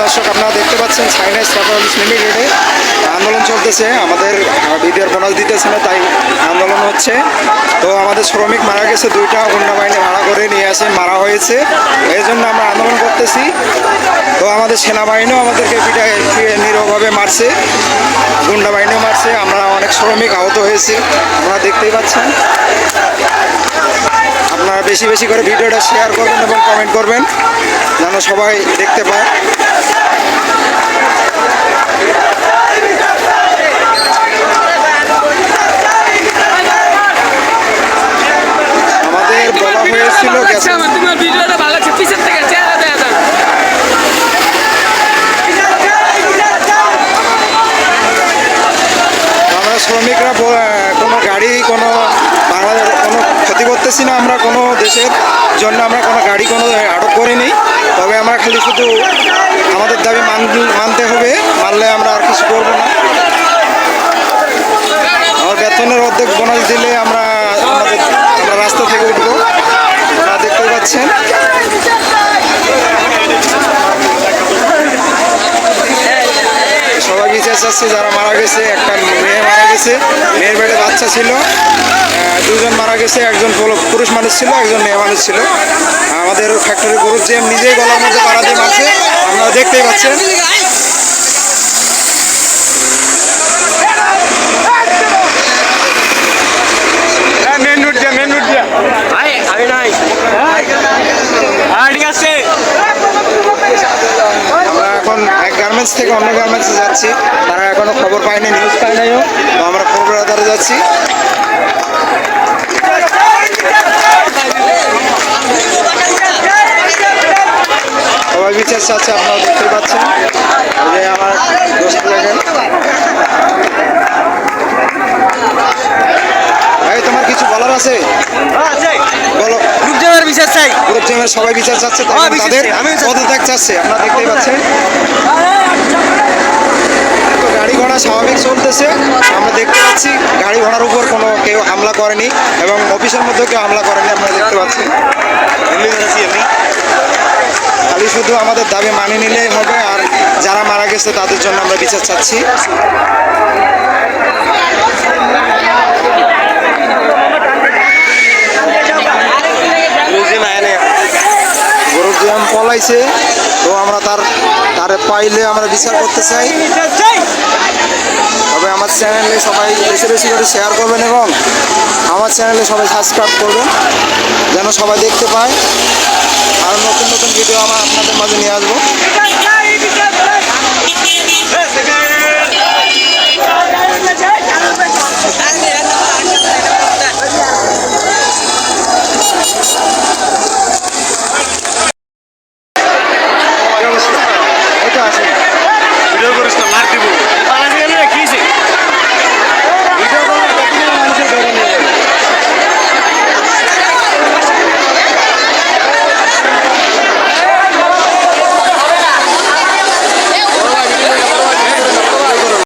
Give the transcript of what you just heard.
দর্শক, আপনারা দেখতে পাচ্ছেন সাইনাইজ ট্রাভেলস লিমিটেডে আন্দোলন চলতেছে। আমাদের বিডিআর বোনাস দিতেছে না, তাই আন্দোলন হচ্ছে। তো আমাদের শ্রমিক মারা গেছে, দুইটা গুন্ডা বাহিনী ভাড়া করে নিয়ে আসে, মারা হয়েছে। এই জন্য আমরা আন্দোলন করতেছি। তো আমাদের সেনাবাহিনীও আমাদেরকে পিটায় নিরভাবে মারছে। গুন্ডা বাহিনীও মারছে। আমরা অনেক শ্রমিক আহত হয়েছি, আপনারা দেখতেই পাচ্ছেন। বেশি বেশি করে ভিডিওটা শেয়ার করবেন এবং কমেন্ট করবেন যেন সবাই দেখতে পায়। আমাদের বলা হয়েছিল ভিডিওটা ভালো লাগছে থেকে শ্রমিকরা কোনো গাড়ি কোনো ক্ষতি করতেছি না আমরা কোনো দেশের জন্য, আমরা কোনো গাড়ি কোনো আটক করিনি। তবে আমরা খালি শুধু আমাদের দাবি মান- মানতে হবে, মানলে আমরা আর কিছু করব না। আমার বেতনের অর্ধেক বোনাস দিলে আমরা আমাদের রাস্তা থেকে উঠবো। আপনারা দেখতে পাচ্ছেন। আসছে, যারা মারা গেছে, একটা মেয়ে মারা গেছে। মেয়ের বেড়ে বাচ্চা ছিল। দুজন মারা গেছে, একজন পুরো- পুরুষ মানুষ ছিল, একজন মেয়ে মানুষ ছিল। আমাদের ফ্যাক্টরি গরুর যে নিজেই গলার মধ্যে পাড়া দিয়ে মারছে, আপনারা দেখতেই পাচ্ছেন। গার্মেন্টস থেকে অন্য গার্মেন্টসে যাচ্ছি। তারা এখনও খবর পায়নি নিউজ পায় নাইও তো আমরা খবর আধারে যাচ্ছি। সবাই বিচার চাচ্ছে আপনারা দেখতে পাচ্ছেন। যে আমার দোস্ত দেখেন। ভাই তোমার কিছু বলার আছে? বলো। গ্রুপ জামার বিচার চাই। গ্রুপ সবাই বিচার চাচ্ছে হ্যাঁ, তাদের। পদত্যাগ চাচ্ছে আপনারা দেখতেই পাচ্ছেন। গাড়ি ঘোড়া স্বাভাবিক চলতেছে। আমরা দেখতে পাচ্ছি, গাড়ি ঘোড়ার উপর কোনো কেউ হামলা করেনি এবং অফিসের মধ্যে কেউ হামলা করেনি, আপনারা দেখতে পাচ্ছেন। খালি শুধু আমাদের দাবি মানিয়ে নিলেই হবে আর যারা মারা গেছে তাদের জন্য আমরা বিচার চাচ্ছি। গরুর পলাইছে, তো আমরা তার তারে পাইলে আমরা বিচার করতে চাই। তবে আমার চ্যানেলে সবাই বেশি বেশি করে শেয়ার করবেন এবং আমার চ্যানেলে সবাই সাবস্ক্রাইব করবেন, যেন সবাই দেখতে পায়। আর নতুন নতুন ভিডিও আমার আপনাদের মাঝে নিয়ে আসব।